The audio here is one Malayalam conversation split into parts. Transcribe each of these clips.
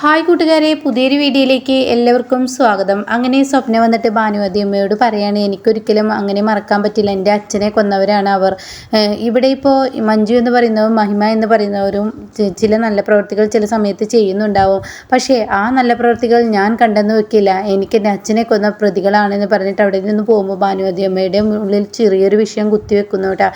ഹായ് കൂട്ടുകാരെ പുതിയൊരു വീഡിയോയിലേക്ക് എല്ലാവർക്കും സ്വാഗതം. അങ്ങനെ സ്വപ്നം വന്നിട്ട് ഭാനുമതി അമ്മയോട് പറയാണ് എനിക്കൊരിക്കലും അങ്ങനെ മറക്കാൻ പറ്റില്ല. എന്റെ അച്ഛനെ കൊന്നവരാണ് അവർ. ഇവിടെ ഇപ്പോൾ മഞ്ജു എന്ന് പറയുന്നവരും മഹിമ എന്ന് പറയുന്നവരും ചില നല്ല പ്രവൃത്തികൾ ചില സമയത്ത് ചെയ്യുന്നുണ്ടാവും. പക്ഷേ ആ നല്ല പ്രവൃത്തികൾ ഞാൻ കണ്ടെന്ന് വെക്കില്ല. എനിക്ക് എന്റെ അച്ഛനെ കൊന്ന പ്രതികളാണെന്ന് പറഞ്ഞിട്ട് അവിടെ നിന്ന് പോകുമ്പോൾ ഭാനുമതി അമ്മയുടെ ഉള്ളിൽ ചെറിയൊരു വിഷയം കുത്തിവെക്കുന്നു കേട്ടോ.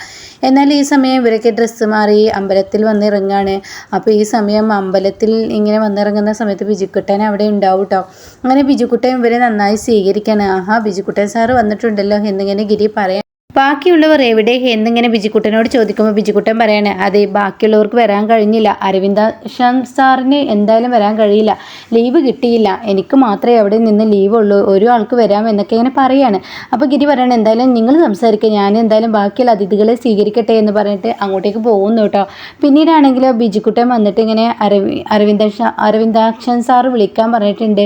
എന്നാൽ ഈ സമയം ഇവരൊക്കെ ഡ്രസ്സ് മാറി അമ്പലത്തിൽ വന്നിറങ്ങാണ്. അപ്പോൾ ഈ സമയം അമ്പലത്തിൽ ഇങ്ങനെ വന്നിറങ്ങുന്ന സമയത്ത് ബിജുക്കുട്ടൻ അവിടെ ഉണ്ടാവും കേട്ടോ അങ്ങനെ ബിജുക്കുട്ടൻ ഇവരെ നന്നായി സ്വീകരിക്കാണ് ആഹാ ബിജുക്കുട്ടൻ സാറ് വന്നിട്ടുണ്ടല്ലോ എന്നിങ്ങനെ ഗിരി പറയാം ബാക്കിയുള്ളവർ എവിടെ എന്നിങ്ങനെ ബിജിക്കുട്ടനോട് ചോദിക്കുമ്പോൾ ബിജിക്കുട്ടൻ പറയാണ് അതെ ബാക്കിയുള്ളവർക്ക് വരാൻ കഴിഞ്ഞില്ല. അരവിന്ദ സാറിന് എന്തായാലും വരാൻ കഴിയില്ല. ലീവ് കിട്ടിയില്ല. എനിക്ക് മാത്രമേ അവിടെ നിന്ന് ലീവ് ഉള്ളൂ. ഒരു ആൾക്ക് വരാം എന്നൊക്കെ ഇങ്ങനെ പറയാണ്. അപ്പോൾ ഗിരി പറയണം എന്തായാലും നിങ്ങൾ സംസാരിക്കുക ഞാൻ എന്തായാലും ബാക്കിയുള്ള അതിഥികളെ സ്വീകരിക്കട്ടെ എന്ന് പറഞ്ഞിട്ട് അങ്ങോട്ടേക്ക് പോകുന്നു കേട്ടോ. പിന്നീടാണെങ്കിൽ ബിജിക്കുട്ടൻ വന്നിട്ട് ഇങ്ങനെ അരവി അരവിന്ദ അരവിന്ദാക്ഷൻ സാർ വിളിക്കാൻ പറഞ്ഞിട്ടുണ്ട്.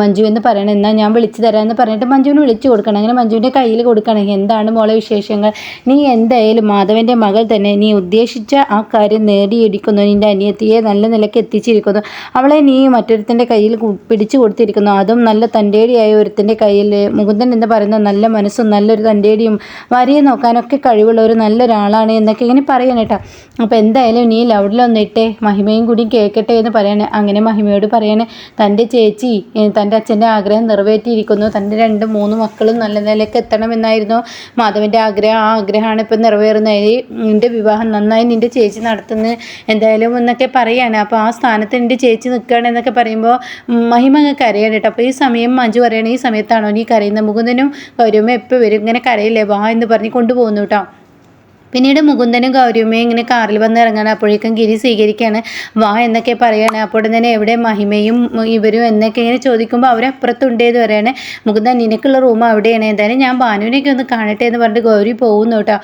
മഞ്ജു എന്ന് പറയണം. എന്നാൽ ഞാൻ വിളിച്ചു തരാമെന്ന് പറഞ്ഞിട്ട് മഞ്ജുവിന് വിളിച്ചു കൊടുക്കണം. അങ്ങനെ മഞ്ജുവിന്റെ കയ്യിൽ കൊടുക്കണം എന്താണ് മോളെ വിശേഷങ്ങൾ. നീ എന്തായാലും മാധവന്റെ മകൾ തന്നെ. നീ ഉദ്ദേശിച്ച ആ കാര്യം നേടിയെടുക്കുന്നു. നിന്റെ അനിയത്തിയെ നല്ല നിലയ്ക്ക് എത്തിച്ചിരിക്കുന്നു. അവളെ നീ മറ്റൊരുത്തിന്റെ കയ്യിൽ പിടിച്ചു കൊടുത്തിരിക്കുന്നു. അതും നല്ല തന്റേടിയായ ഒരുത്തിന്റെ കയ്യിൽ. മുകുന്ദൻ എന്ന് പറയുന്ന നല്ല മനസ്സും നല്ലൊരു തന്റേടിയും. വരിയെ നോക്കാനൊക്കെ കഴിവുള്ള ഒരു നല്ലൊരാളാണ് എന്നൊക്കെ ഇങ്ങനെ പറയണം കേട്ടോ. അപ്പോൾ എന്തായാലും നീ ലൗഡിലൊന്ന് ഇട്ടേ. മഹിമയും കൂടി കേൾക്കട്ടെ എന്ന് പറയണേ. അങ്ങനെ മഹിമയോട് പറയണേ. തന്റെ ചേച്ചി തന്റെ അച്ഛന്റെ ആഗ്രഹം നിറവേറ്റിയിരിക്കുന്നു. തന്റെ രണ്ട് മൂന്ന് മക്കളും നല്ല നിലയ്ക്ക് എത്തണമെന്നായിരുന്നു മാധവന്റെ ആഗ്രഹം ആ ആഗ്രഹമാണ് ഇപ്പം നിറവേറുന്നത്. നിന്റെ വിവാഹം നന്നായി നിന്റെ ചേച്ചി നടത്തുന്നു എന്തായാലും എന്നൊക്കെ പറയാണ്. അപ്പോൾ ആ സ്ഥാനത്ത് എന്റെ ചേച്ചി നിൽക്കുകയാണ് എന്നൊക്കെ പറയുമ്പോൾ മഹിമ അങ്ങ് കരയാണ് കേട്ടോ. അപ്പോൾ ഈ സമയം മഞ്ജു പറയണ ഈ സമയത്താണോ നീ കരയുന്നത്? മുകുന്ദനും കൗരവും എപ്പോൾ വരും? ഇങ്ങനെ കരയില്ലേ? വാ എന്ന് പറഞ്ഞ് കൊണ്ടുപോകുന്നു കേട്ടോ. പിന്നീട് മുകുന്ദനും ഗൗരിയമ്മയും ഇങ്ങനെ കാറിൽ വന്ന് ഇറങ്ങാണ്. അപ്പോഴേക്കും ഗിരി സ്വീകരിക്കുകയാണ് വാ എന്നൊക്കെ പറയുകയാണ്. അപ്പോൾ തന്നെ എവിടെ മഹിമയും ഇവരും എന്നൊക്കെ ഇങ്ങനെ ചോദിക്കുമ്പോൾ അവരപ്പുറത്തുണ്ടേന്ന് പറയാണ്. മുകുന്ദൻ നിനക്കുള്ള റൂം അവിടെയാണ്. എന്തായാലും ഞാൻ ഭാനുവിനെയൊക്കെ ഒന്ന് കാണട്ടെ എന്ന് പറഞ്ഞിട്ട് ഗൗരി പോകുന്നു കേട്ടോ.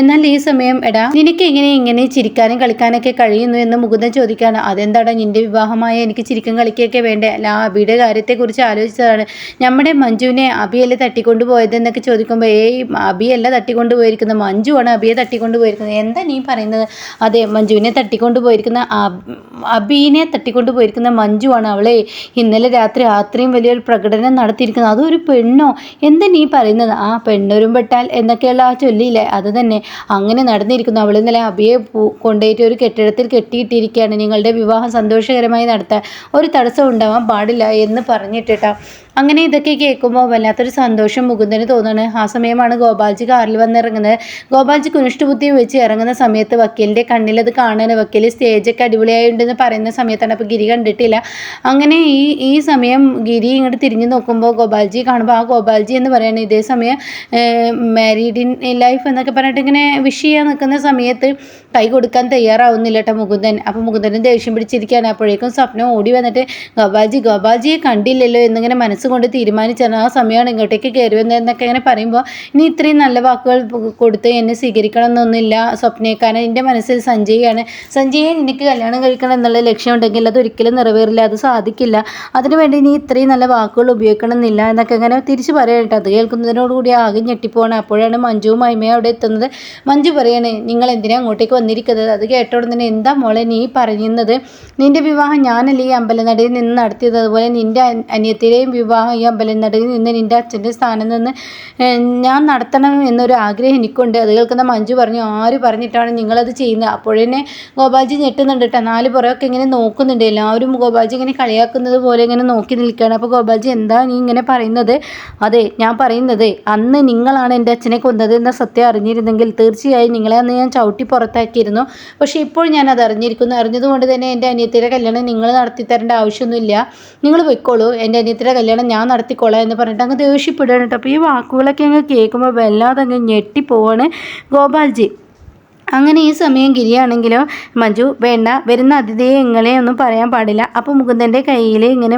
എന്നാൽ ഈ സമയം എടാ നിനക്ക് എങ്ങനെ ഇങ്ങനെ ചിരിക്കാനും കളിക്കാനൊക്കെ കഴിയുന്നു? എന്ന് മുകുന്ദൻ ചോദിക്കുകയാണ്. അതെന്താടാ നിന്റെ വിവാഹമായ എനിക്ക് ചിരിക്കും കളിക്കുകയൊക്കെ വേണ്ടേ? അല്ല അബിയുടെ കാര്യത്തെക്കുറിച്ച് ആലോചിച്ചതാണ്. നമ്മുടെ മഞ്ജുവിനെ അബിയല്ലേ തട്ടിക്കൊണ്ട് പോയതെന്നൊക്കെ ചോദിക്കുമ്പോൾ ഏയ് അബിയല്ല തട്ടിക്കൊണ്ട് പോയിരിക്കുന്നത് മഞ്ജുവാണ് അബിയെ തട്ടിക്കൊണ്ട് പോയിരിക്കുന്നത് എന്താ നീ പറയുന്നത്? അതെ മഞ്ജുവിനെ തട്ടിക്കൊണ്ട് പോയിരിക്കുന്ന അബ്- അബീനെ തട്ടിക്കൊണ്ട് പോയിരിക്കുന്ന മഞ്ജുവാണ് അവളെ ഇന്നലെ രാത്രി അത്രയും വലിയൊരു പ്രകടനം നടത്തിയിരിക്കുന്നത്. അതൊരു പെണ്ണോ? എന്താ നീ പറയുന്നത്? ആ പെണ്ണൊരും പെട്ടാൽ എന്നൊക്കെയുള്ള ആ ചൊല്ലിയില്ലേ? അത് തന്നെ. അങ്ങനെ നടന്നിരിക്കുന്നു. അവൾ ഇന്നലെ അബിയെ കൊണ്ടുപോയിട്ട് ഒരു കെട്ടിടത്തിൽ കെട്ടിയിട്ടിരിക്കുകയാണ്. നിങ്ങളുടെ വിവാഹം സന്തോഷകരമായി നടത്താൻ ഒരു തടസ്സം ഉണ്ടാവാൻ പാടില്ല എന്ന് പറഞ്ഞിട്ടിട്ടാ അങ്ങനെ ഇതൊക്കെ കേൾക്കുമ്പോൾ വല്ലാത്തൊരു സന്തോഷം മുകുന്ദന് തോന്നുന്നു ആ സമയമാണ് ഗോപാൽജി കാറിൽ വന്നിറങ്ങുന്നത്. ഗോപാൽജി കുനിഷ്ടുബുദ്ധിയും വെച്ച് ഇറങ്ങുന്ന സമയത്ത് വക്കീലിന്റെ കണ്ണിൽ അത് കാണാൻ വക്കീൽ സ്റ്റേജൊക്കെ അടിപൊളിയായിട്ടുണ്ടെന്ന് പറയുന്ന സമയത്താണ് അപ്പോൾ ഗിരി കണ്ടിട്ടില്ല. അങ്ങനെ ഈ ഈ സമയം ഗിരി ഇങ്ങോട്ട് തിരിഞ്ഞു നോക്കുമ്പോൾ ഗോപാൽജി കാണുമ്പോൾ ആ ഗോപാൽജി എന്ന് പറയുന്നത് ഇതേ സമയം മാരീഡ് ഇൻ ലൈഫ് എന്നൊക്കെ പറഞ്ഞിട്ട് ഇങ്ങനെ വിഷ് ചെയ്യാൻ നിൽക്കുന്ന സമയത്ത് കൈ കൊടുക്കാൻ തയ്യാറാവുന്നില്ല കേട്ടോ മുകുന്ദൻ. അപ്പോൾ മുകുന്ദനും ദേഷ്യം പിടിച്ചിരിക്കുകയാണ് അപ്പോഴേക്കും സ്വപ്നം ഓടി വന്നിട്ട് ഗോപാൽജി ഗോപാൽജിയെ കണ്ടില്ലല്ലോ എന്നിങ്ങനെ മനസ്സുകൊണ്ട് തീരുമാനിച്ചാണ് ആ സമയമാണ് ഇങ്ങോട്ടേക്ക് കയറി വന്നതെന്നൊക്കെ ഇങ്ങനെ പറയുമ്പോൾ ഇനി ഇത്രയും നല്ല വാക്കുകൾ കൊടുത്ത് എന്നെ സ്വീകരിക്കണം എന്നൊന്നുമില്ല എന്റെ മനസ്സിൽ സഞ്ജയാണ് സഞ്ജയെ എനിക്ക് കല്യാണം കഴിക്കണം എന്നുള്ള ലക്ഷ്യമുണ്ടെങ്കിൽ അത് ഒരിക്കലും നിറവേറില്ല അത് സാധിക്കില്ല. അതിനുവേണ്ടി നീ ഇത്രയും നല്ല വാക്കുകൾ ഉപയോഗിക്കണം എന്നില്ല എന്നൊക്കെ ഇങ്ങനെ തിരിച്ച് പറയട്ടെ അത് കേൾക്കുന്നതിനോടുകൂടി ആകെ ഞെട്ടിപ്പോവാണ്. അപ്പോഴാണ് മഞ്ജുവും മഹിമയും അവിടെ എത്തുന്നത്. മഞ്ജു പറയാണ് നിങ്ങൾ എന്തിനാ അങ്ങോട്ടേക്ക് വന്നിരിക്കുന്നത്? അത് കേട്ടോടെ തന്നെ എന്താ മോളെ നീ പറയുന്നത്? നിന്റെ വിവാഹം ഞാനല്ലേ ഈ അമ്പലനടയിൽ നിന്ന് നടത്തിയത്? അതുപോലെ നിന്റെ അനിയത്തിലെയും വിവാഹം ഈ അമ്പലനടയിൽ നിന്ന് നിന്റെ അച്ഛന്റെ സ്ഥാനം നിന്ന് ഞാൻ നടത്തണം എന്നൊരു ആഗ്രഹം എനിക്കുണ്ട്. അത് കേൾക്കുന്ന മഞ്ജു പറഞ്ഞു ആര് പറഞ്ഞിട്ടാണ് നിങ്ങളത് ചെയ്യുന്നത്? അപ്പോഴന്നെ ഗോപാൽജി ഞെട്ടുന്നുണ്ട് കേട്ടോ. നാല് പുറമൊക്കെ ഇങ്ങനെ നോക്കുന്നുണ്ട്. എല്ലാവരും ഗോപാൽജി ഇങ്ങനെ കളിയാക്കുന്നത് പോലെ ഇങ്ങനെ നോക്കി നിൽക്കുകയാണ്. അപ്പോൾ ഗോപാൽജി എന്താ നീ ഇങ്ങനെ പറയുന്നത്? അതെ ഞാൻ പറയുന്നത് അന്ന് നിങ്ങളാണ് എന്റെ അച്ഛനെ കൊന്നത് എന്ന സത്യം അറിഞ്ഞിരുന്നെങ്കിൽ തീർച്ചയായും നിങ്ങളെ അന്ന് ഞാൻ ചവിട്ടി പുറത്താക്കിയിരുന്നു. പക്ഷേ ഇപ്പോൾ ഞാൻ അത് അറിഞ്ഞിരിക്കുന്നു. അറിഞ്ഞതുകൊണ്ട് തന്നെ എന്റെ അനിയത്തിയുടെ കല്യാണം നിങ്ങൾ നടത്തി തരേണ്ട ആവശ്യമൊന്നുമില്ല. നിങ്ങൾ പൊയ്ക്കോളൂ. എന്റെ അനിയത്തിയുടെ കല്യാണം ഞാൻ നടത്തിക്കോളാം എന്ന് പറഞ്ഞിട്ട് അങ്ങ് ദേഷ്യപ്പെടുകയാണ് കേട്ടോ. അപ്പോൾ ഈ വാക്കുകളൊക്കെ അങ്ങ് കേൾക്കുമ്പോൾ വല്ലാതെ അങ്ങ് ഞെട്ടിപ്പോവാണ് ഗോപാൽജി. അങ്ങനെ ഈ സമയം ഗിരിയാണെങ്കിലോ മഞ്ജു വേണ്ട വരുന്ന അതിഥിയെ ഒന്നും പറയാൻ പാടില്ല. അപ്പോൾ മുകുന്ദന്റെ കയ്യിൽ ഇങ്ങനെ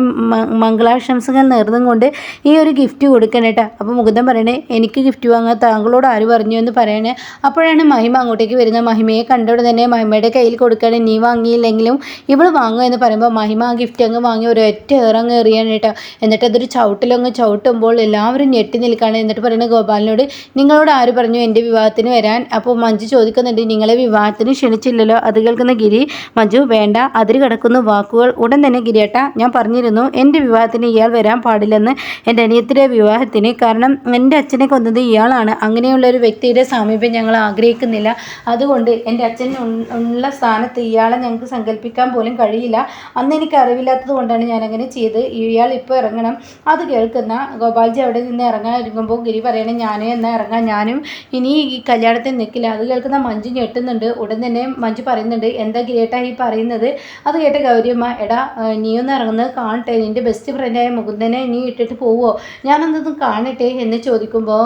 മംഗളാശംസകൾ നേർന്നും കൊണ്ട് ഈ ഒരു ഗിഫ്റ്റ് കൊടുക്കണം കേട്ടോ. അപ്പോൾ മുകുന്ദൻ പറയണേ എനിക്ക് ഗിഫ്റ്റ് വാങ്ങാൻ താങ്കളോട് ആര് പറഞ്ഞു എന്ന് പറയണേ. അപ്പോഴാണ് മഹിമ അങ്ങോട്ടേക്ക് വരുന്നത്. മഹിമയെ കണ്ടോടെ തന്നെ മഹിമയുടെ കയ്യിൽ കൊടുക്കുകയാണ്. നീ വാങ്ങിയില്ലെങ്കിലും ഇവൾ വാങ്ങുക എന്ന് പറയുമ്പോൾ മഹിമ ആ ഗിഫ്റ്റ് അങ്ങ് വാങ്ങി ഒരൊറ്റ ഏറങ്ങ് എറിയാണ് കേട്ടോ. എന്നിട്ട് അതൊരു ചവിട്ടിലങ്ങ് ചവിട്ടുമ്പോൾ എല്ലാവരും ഞെട്ടി നിൽക്കുകയാണ്. എന്നിട്ട് പറയുന്നത് ഗോപാലിനോട് നിങ്ങളോട് ആര് പറഞ്ഞു എന്റെ വിവാഹത്തിന് വരാൻ? അപ്പോൾ മഞ്ജു ചോദിക്കുന്നുണ്ട് വന്നിട്ട് നിങ്ങളെ വിവാഹത്തിന് ക്ഷണിച്ചില്ലല്ലോ. അത് കേൾക്കുന്ന ഗിരി മഞ്ജു വേണ്ട അതിര് കിടക്കുന്ന വാക്കുകൾ ഉടൻ തന്നെ ഗിരിയേട്ട ഞാൻ പറഞ്ഞിരുന്നു എന്റെ വിവാഹത്തിന് ഇയാൾ വരാൻ പാടില്ലെന്ന് എന്റെ അനിയത്തിന്റെ വിവാഹത്തിന്. കാരണം എന്റെ അച്ഛനെ കൊന്നത് ഇയാളാണ്. അങ്ങനെയുള്ള ഒരു വ്യക്തിയുടെ സാമീപ്യം ഞങ്ങൾ ആഗ്രഹിക്കുന്നില്ല. അതുകൊണ്ട് എന്റെ അച്ഛൻ ഉള്ള സ്ഥാനത്ത് ഇയാളെ ഞങ്ങൾക്ക് സങ്കല്പിക്കാൻ പോലും കഴിയില്ല. അന്ന് എനിക്ക് അറിവില്ലാത്തത് കൊണ്ടാണ് ഞാൻ അങ്ങനെ ചെയ്ത് ഇയാൾ ഇപ്പോൾ ഇറങ്ങണം. അത് കേൾക്കുന്ന ഗോപാൽജി അവിടെ നിന്ന് ഇറങ്ങാൻ ഇരിക്കുമ്പോൾ ഗിരി പറയണേ ഞാനേ എന്നാൽ ഇറങ്ങാം. ഞാനും ഇനി ഈ കല്യാണത്തിൽ നിൽക്കില്ല. അത് കേൾക്കുന്ന മഞ്ജു ഞെട്ടുന്നുണ്ട്. ഉടൻ തന്നെ മഞ്ജു പറയുന്നുണ്ട് എന്താ ഗ്രേട്ടാ ഈ പറയുന്നത്? അത് കേട്ട ഗൗരിയമ്മ എടാ നീ ഒന്ന് ഇറങ്ങുന്നത് കാണട്ടെ. നിന്റെ ബെസ്റ്റ് ഫ്രണ്ടായ മുകുന്ദനെ നീ ഇട്ടിട്ട് പോവോ? ഞാനൊന്നും കാണട്ടെ എന്ന് ചോദിക്കുമ്പോൾ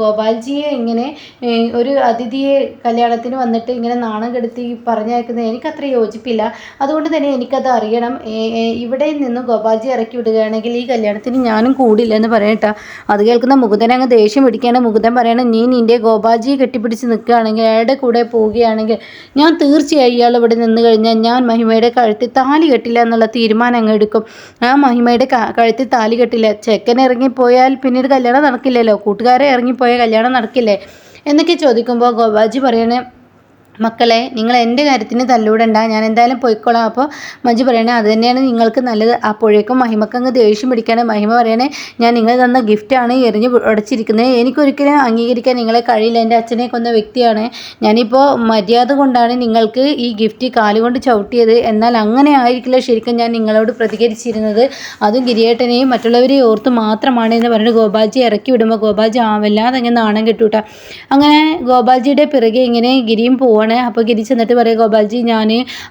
ഗോപാൽജിയെ ഇങ്ങനെ ഒരു അതിഥിയെ കല്യാണത്തിന് വന്നിട്ട് ഇങ്ങനെ നാണം കെടുത്തി പറഞ്ഞയക്കുന്നത് എനിക്കത്ര യോജിപ്പില്ല. അതുകൊണ്ട് തന്നെ എനിക്കത് അറിയണം. ഇവിടെ നിന്ന് ഗോപാൽജി ഇറക്കി വിടുകയാണെങ്കിൽ ഈ കല്യാണത്തിന് ഞാനും കൂടില്ല എന്ന് പറയട്ടെ അത് കേൾക്കുന്ന മുകുന്ദൻ അങ്ങ് ദേഷ്യം പിടിക്കുകയാണ്. മുകുന്ദൻ പറയണം നീ നിന്റെ ഗോപാൽജിയെ കെട്ടിപ്പിടിച്ച് നിൽക്കുകയാണെങ്കിൽ അയാളുടെ കൂടെ പോവുകയാണെങ്കിൽ ഞാൻ തീർച്ചയായും ഇയാൾ ഇവിടെ നിന്ന് കഴിഞ്ഞാൽ ഞാൻ മഹിമയുടെ കഴുത്തിൽ താലി കെട്ടില്ല എന്നുള്ള തീരുമാനം അങ്ങ് എടുക്കും. ആ മഹിമയുടെ കഴുത്തിൽ താലി കെട്ടില്ല. ചെക്കൻ ഇറങ്ങിപ്പോയാൽ പിന്നീട് കല്യാണം നടക്കില്ലല്ലോ. കൂട്ടുകാരെ ഇറങ്ങിപ്പോയാൽ കല്യാണം നടക്കില്ലേ? എന്നൊക്കെ ചോദിക്കുമ്പോൾ ഗോപാജി പറയണേ മക്കളെ നിങ്ങൾ എന്റെ കാര്യത്തിന് തല്ലൂടണ്ട ഞാൻ എന്തായാലും പോയിക്കോളാം. അപ്പോൾ മഞ്ജു പറയണേ അത് തന്നെയാണ് നിങ്ങൾക്ക് നല്ലത്. അപ്പോഴേക്കും മഹിമക്ക് അങ്ങ് ദേഷ്യം പിടിക്കാണ്. മഹിമ പറയണേ ഞാൻ നിങ്ങൾ തന്ന ഗിഫ്റ്റാണ് എറിഞ്ഞ് ഉടച്ചിരിക്കുന്നത്. എനിക്കൊരിക്കലും അംഗീകരിക്കാൻ നിങ്ങളെ കഴിയില്ല. എന്റെ അച്ഛനെ കൊന്ന വ്യക്തിയാണ്. ഞാനിപ്പോൾ മര്യാദ കൊണ്ടാണ് നിങ്ങൾക്ക് ഈ ഗിഫ്റ്റ് കാലുകൊണ്ട് ചവിട്ടിയത്. എന്നാൽ അങ്ങനെ ആയിരിക്കില്ല ശരിക്കും ഞാൻ നിങ്ങളോട് പ്രതികരിച്ചിരുന്നത്. അതും ഗിരിയേട്ടനെയും മറ്റുള്ളവരെയും ഓർത്ത് മാത്രമാണ് എന്ന് പറഞ്ഞിട്ട് ഗോപാൽജി ഇറക്കി വിടുമ്പോൾ ഗോപാൽജി ആവല്ലാതെ അങ്ങനെ നാണം കിട്ടൂട്ടാ. അങ്ങനെ ഗോപാൽജിയുടെ പിറകെ ഇങ്ങനെ ഗിരിയും പോവാണ്. അപ്പോൾ ഗിരി ചെന്നിട്ട് പറയാം ഗോപാൽജി ഞാൻ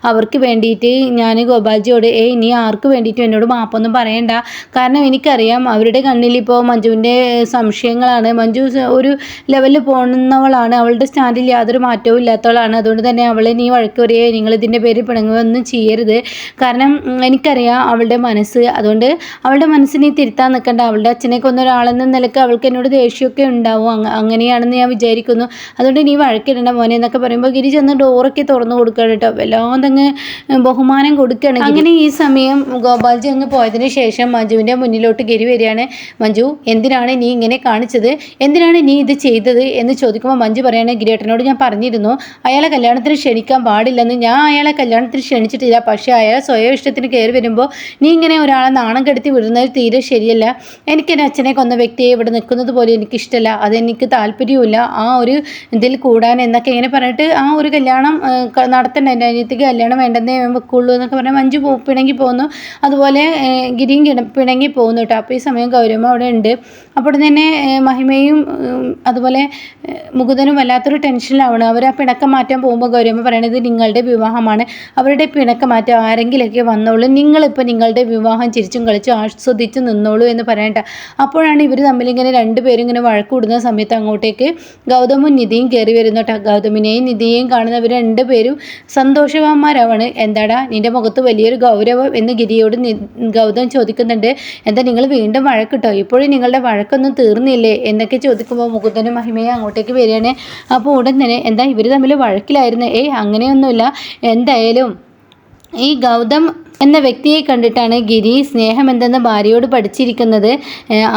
അവർക്ക് വേണ്ടിയിട്ട് ഞാൻ ഗോപാൽജിയോട് ഏ ഇനി ആർക്ക് വേണ്ടിയിട്ടും എന്നോട് മാപ്പൊന്നും പറയണ്ട. കാരണം എനിക്കറിയാം അവരുടെ കണ്ണിൽ ഇപ്പോൾ മഞ്ജുവിന്റെ സംശയങ്ങളാണ്. മഞ്ജു ഒരു ലെവലിൽ പോകുന്നവളാണ് അവളുടെ സ്റ്റാൻഡിൽ യാതൊരു മാറ്റവും ഇല്ലാത്തവളാണ്. അതുകൊണ്ട് തന്നെ അവളെ നീ വഴക്ക് പറയുക നിങ്ങൾ ഇതിന്റെ പേരിൽ പിണങ്ങുകയൊന്നും ചെയ്യരുത്. കാരണം എനിക്കറിയാം അവളുടെ മനസ്സ്. അതുകൊണ്ട് അവളുടെ മനസ്സിനെ തിരുത്താൻ നിൽക്കണ്ട. അവളുടെ അച്ഛനെ കൊന്ന ഒരാളെന്ന നിലയ്ക്ക് അവൾക്ക് എന്നോട് ദേഷ്യമൊക്കെ ഉണ്ടാവും. അങ്ങ അങ്ങനെയാണെന്ന് ഞാൻ വിചാരിക്കുന്നു. അതുകൊണ്ട് നീ വഴക്കിടണ്ട മോനെ എന്നൊക്കെ പറയുമ്പോൾ ഗിരി ചെന്ന് ഡോറൊക്കെ തുറന്നു കൊടുക്കുകയാണ് കേട്ടോ. വല്ലാതങ്ങ് ബഹുമാനം കൊടുക്കുകയാണ്. അങ്ങനെ ഈ സമയം ഗോപാൽജി അങ്ങ് പോയതിന് ശേഷം മഞ്ജുവിന്റെ മുന്നിലോട്ട് കയറി വരികയാണ്. മഞ്ജു എന്തിനാണ് നീ ഇങ്ങനെ കാണിച്ചത്? എന്തിനാണ് നീ ഇത് ചെയ്തത് എന്ന് ചോദിക്കുമ്പോൾ മഞ്ജു പറയാണ് ഗിരേട്ടനോട് ഞാൻ പറഞ്ഞിരുന്നു അയാളെ കല്യാണത്തിന് ക്ഷണിക്കാൻ പാടില്ലെന്ന്. ഞാൻ അയാളെ കല്യാണത്തിന് ക്ഷണിച്ചിട്ടില്ല. പക്ഷേ അയാൾ സ്വയം ഇഷ്ടത്തിന് കയറി വരുമ്പോൾ നീ ഇങ്ങനെ ഒരാളെ നാണം കെടുത്തി വിടുന്നത് തീരെ ശരിയല്ല. എനിക്ക് എന്റെ അച്ഛനെ കൊന്ന വ്യക്തിയെ ഇവിടെ നിൽക്കുന്നത് പോലെ എനിക്കിഷ്ടമല്ല അതെനിക്ക് താല്പര്യമില്ല ആ ഒരു ഇതിൽ കൂടാൻ എന്നൊക്കെ ഇങ്ങനെ പറഞ്ഞിട്ട് ആ ഒരു കല്യാണം നടത്തണ്ട? എന്റെ അനിയത്തിക്ക് കല്യാണം വേണ്ടെന്നേ വെക്കുള്ളൂ എന്നൊക്കെ പറഞ്ഞാൽ മഞ്ജു പിണങ്ങി പോകുന്നു അതുപോലെ ഗിരിയും പിണങ്ങി പോകുന്നു കേട്ടോ. അപ്പോൾ ഈ സമയം ഗൗരവം അവിടെ ഉണ്ട്. അപ്പോൾ തന്നെ മഹിമയും അതുപോലെ മുകുതനും വല്ലാത്തൊരു ടെൻഷനിലാവണം അവർ ആ പിണക്കം മാറ്റാൻ പോകുമ്പോൾ ഗൗരവം പറയണത് നിങ്ങളുടെ വിവാഹമാണ്. അവരുടെ പിണക്കം മാറ്റം ആരെങ്കിലൊക്കെ വന്നോളൂ. നിങ്ങളിപ്പോൾ നിങ്ങളുടെ വിവാഹം ചിരിച്ചും കളിച്ചും ആസ്വദിച്ച് നിന്നോളൂ എന്ന് പറയണ്ട അപ്പോഴാണ് ഇവർ തമ്മിൽ ഇങ്ങനെ രണ്ടുപേരും ഇങ്ങനെ വഴക്കൂടുന്ന സമയത്ത് അങ്ങോട്ടേക്ക് ഗൗതമും നിധിയും കയറി വരുന്നു കേട്ടോ. ഗൗതമിനെയും നിധിയെയും കാണുന്നവർ രണ്ടുപേരും സന്തോഷവാന്മാരാവാണ്. എന്താടാ നിന്റെ മുഖത്ത് വലിയൊരു ഗൗരവം എന്ന് ഗിരിയോട് ഗൗതം ചോദിക്കുന്നുണ്ട്. എന്താ നിങ്ങൾ വീണ്ടും വഴക്കിട്ടോ? ഇപ്പോഴും നിങ്ങളുടെ വഴക്കൊന്നും തീർന്നില്ലേ? എന്നൊക്കെ ചോദിക്കുമ്പോൾ മുകുന്ദനും മഹിമയും അങ്ങോട്ടേക്ക് വരികയാണ്. അപ്പോൾ ഉടൻ തന്നെ എന്താ ഇവർ തമ്മിൽ വഴക്കിലായിരുന്നു? ഏയ് അങ്ങനെയൊന്നുമില്ല. എന്തായാലും ഈ ഗൗതം എന്ന വ്യക്തിയെ കണ്ടിട്ടാണ് ഗിരി സ്നേഹം എന്തെന്ന് ഭാര്യയോട് പഠിച്ചിരിക്കുന്നത്.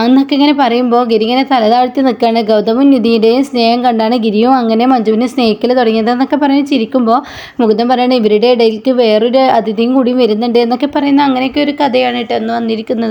അന്നൊക്കെ ഇങ്ങനെ പറയുമ്പോൾ ഗിരി ഇങ്ങനെ തലതാഴ്ത്തി നിൽക്കുകയാണ് ഗൗതമും നിധിയുടെയും സ്നേഹം കണ്ടാണ് ഗിരിയും അങ്ങനെ മഞ്ജുവിനെ സ്നേഹിക്കൽ തുടങ്ങിയതെന്നൊക്കെ പറഞ്ഞ് ചിരിക്കുമ്പോൾ മുകുതം പറയുന്നത് ഇവരുടെ ഇടയിലേക്ക് വേറൊരു അതിഥിയും കൂടി വരുന്നുണ്ട് എന്നൊക്കെ പറയുന്ന അങ്ങനെയൊക്കെ ഒരു കഥയാണ് കേട്ടോ അന്ന് വന്നിരിക്കുന്നത്.